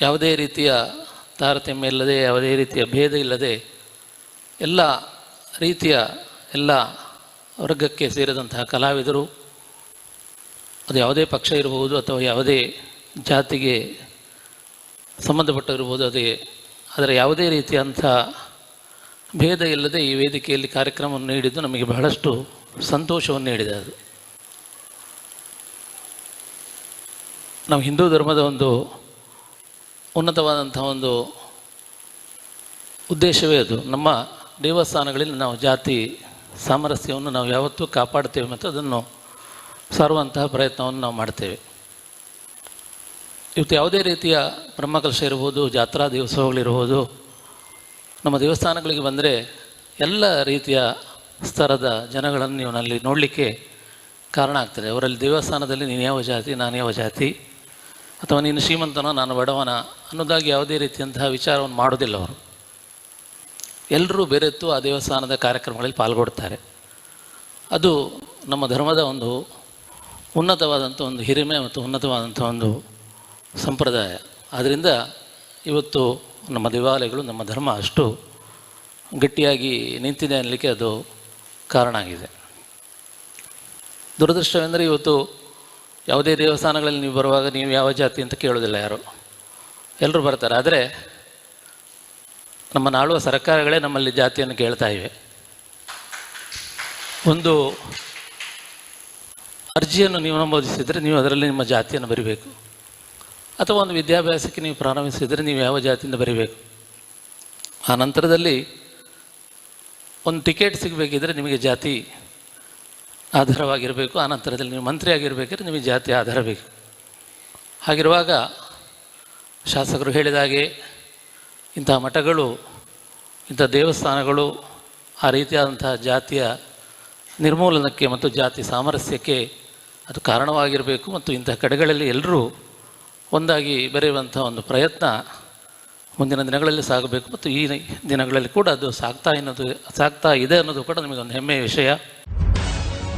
ಯಾವುದೇ ರೀತಿಯ ತಾರತಮ್ಯ ಇಲ್ಲದೆ, ಯಾವುದೇ ರೀತಿಯ ಭೇದ ಇಲ್ಲದೆ ಎಲ್ಲ ರೀತಿಯ ಎಲ್ಲ ವರ್ಗಕ್ಕೆ ಸೇರಿದಂತಹ ಕಲಾವಿದರು, ಅದು ಯಾವುದೇ ಪಕ್ಷ ಇರಬಹುದು ಅಥವಾ ಯಾವುದೇ ಜಾತಿಗೆ ಸಂಬಂಧಪಟ್ಟಿರ್ಬೋದು ಅದೇ ಆದರೆ ಯಾವುದೇ ರೀತಿಯಂಥ ಭೇದ ಇಲ್ಲದೆ ಈ ವೇದಿಕೆಯಲ್ಲಿ ಕಾರ್ಯಕ್ರಮವನ್ನು ನೀಡಿದ್ದು ನಮಗೆ ಬಹಳಷ್ಟು ಸಂತೋಷವನ್ನು ನೀಡಿದೆ ಅದು. ನಾವು ಹಿಂದೂ ಧರ್ಮದ ಒಂದು ಉನ್ನತವಾದಂಥ ಒಂದು ಉದ್ದೇಶವೇ ಅದು. ನಮ್ಮ ದೇವಸ್ಥಾನಗಳಲ್ಲಿ ನಾವು ಜಾತಿ ಸಾಮರಸ್ಯವನ್ನು ನಾವು ಯಾವತ್ತೂ ಕಾಪಾಡ್ತೇವೆ ಮತ್ತು ಅದನ್ನು ಸಾರುವಂತಹ ಪ್ರಯತ್ನವನ್ನು ನಾವು ಮಾಡ್ತೇವೆ. ಇವತ್ತು ಯಾವುದೇ ರೀತಿಯ ಬ್ರಹ್ಮಕಲಶ ಇರ್ಬೋದು, ಜಾತ್ರಾ ದಿವಸಗಳಿರ್ಬೋದು ನಮ್ಮ ದೇವಸ್ಥಾನಗಳಿಗೆ ಬಂದರೆ ಎಲ್ಲ ರೀತಿಯ ಸ್ತರದ ಜನಗಳನ್ನು ನೀವು ನಲ್ಲಿ ನೋಡಲಿಕ್ಕೆ ಕಾರಣ ಆಗ್ತದೆ. ಅವರಲ್ಲಿ ದೇವಸ್ಥಾನದಲ್ಲಿ ನೀನು ಯಾವ ಜಾತಿ, ನಾನು ಯಾವ ಜಾತಿ ಅಥವಾ ನೀನು ಶ್ರೀಮಂತನೋ ನಾನು ಬಡವನ ಅನ್ನೋದಾಗಿ ಯಾವುದೇ ರೀತಿಯಂತಹ ವಿಚಾರವನ್ನು ಮಾಡೋದಿಲ್ಲ ಅವರು. ಎಲ್ಲರೂ ಬೆರೆತು ಆ ದೇವಸ್ಥಾನದ ಕಾರ್ಯಕ್ರಮಗಳಲ್ಲಿ ಪಾಲ್ಗೊಡ್ತಾರೆ ಅದು ನಮ್ಮ ಧರ್ಮದ ಒಂದು ಉನ್ನತವಾದಂಥ ಒಂದು ಹಿರಿಮೆ ಮತ್ತು ಉನ್ನತವಾದಂಥ ಒಂದು ಸಂಪ್ರದಾಯ. ಆದ್ದರಿಂದ ಇವತ್ತು ನಮ್ಮ ದೇವಾಲಯಗಳು, ನಮ್ಮ ಧರ್ಮ ಅಷ್ಟು ಗಟ್ಟಿಯಾಗಿ ನಿಂತಿದೆ ಅನ್ನಲಿಕ್ಕೆ ಅದು ಕಾರಣ ಆಗಿದೆ. ದುರದೃಷ್ಟವೆಂದರೆ ಇವತ್ತು ಯಾವುದೇ ದೇವಸ್ಥಾನಗಳಲ್ಲಿ ನೀವು ಬರುವಾಗ ನೀವು ಯಾವ ಜಾತಿ ಅಂತ ಕೇಳೋದಿಲ್ಲ ಯಾರು? ಎಲ್ಲರೂ ಬರ್ತಾರೆ. ಆದರೆ ನಮ್ಮ ನಾಳುವ ಸರ್ಕಾರಗಳೇ ನಮ್ಮಲ್ಲಿ ಜಾತಿಯನ್ನು ಕೇಳ್ತಾ ಇವೆ. ಒಂದು ಅರ್ಜಿಯನ್ನು ನೀವು ನಮೂದಿಸಿದರೆ ನೀವು ಅದರಲ್ಲಿ ನಿಮ್ಮ ಜಾತಿಯನ್ನು ಬರಿಬೇಕು. ಅಥವಾ ಒಂದು ವಿದ್ಯಾಭ್ಯಾಸಕ್ಕೆ ನೀವು ಪ್ರಾರಂಭಿಸಿದರೆ ನೀವು ಯಾವ ಜಾತಿಯಿಂದ ಬರಿಬೇಕು? ಆ ನಂತರದಲ್ಲಿ ಒಂದು ಟಿಕೆಟ್ ಸಿಗಬೇಕಿದ್ರೆ ನಿಮಗೆ ಜಾತಿ ಆಧಾರವಾಗಿರಬೇಕು, ಆ ನಂತರದಲ್ಲಿ ನೀವು ಮಂತ್ರಿ ಆಗಿರಬೇಕಾದ್ರೆ ನಿಮಗೆ ಜಾತಿ ಆಧಾರ ಬೇಕು. ಹಾಗಿರುವಾಗ ಶಾಸಕರು ಹೇಳಿದ ಹಾಗೆ ಇಂಥ ಮಠಗಳು, ಇಂಥ ದೇವಸ್ಥಾನಗಳು, ಆ ರೀತಿಯಾದಂತಹ ಜಾತಿಯ ನಿರ್ಮೂಲನಕ್ಕೆ ಮತ್ತು ಜಾತಿ ಸಾಮರಸ್ಯಕ್ಕೆ ಅದು ಕಾರಣವಾಗಿರಬೇಕು ಮತ್ತು ಇಂಥ ಕಡೆಗಳಲ್ಲಿ ಎಲ್ಲರೂ ಒಂದಾಗಿ ಬೆರೆಯುವಂಥ ಒಂದು ಪ್ರಯತ್ನ ಮುಂದಿನ ದಿನಗಳಲ್ಲಿ ಸಾಗಬೇಕು ಮತ್ತು ಈ ದಿನಗಳಲ್ಲಿ ಕೂಡ ಅದು ಸಾಗ್ತಾ ಅನ್ನೋದು ಸಾಗ್ತಾ ಇದೆ ಅನ್ನೋದು ಕೂಡ ನಮಗೊಂದು ಹೆಮ್ಮೆಯ ವಿಷಯ.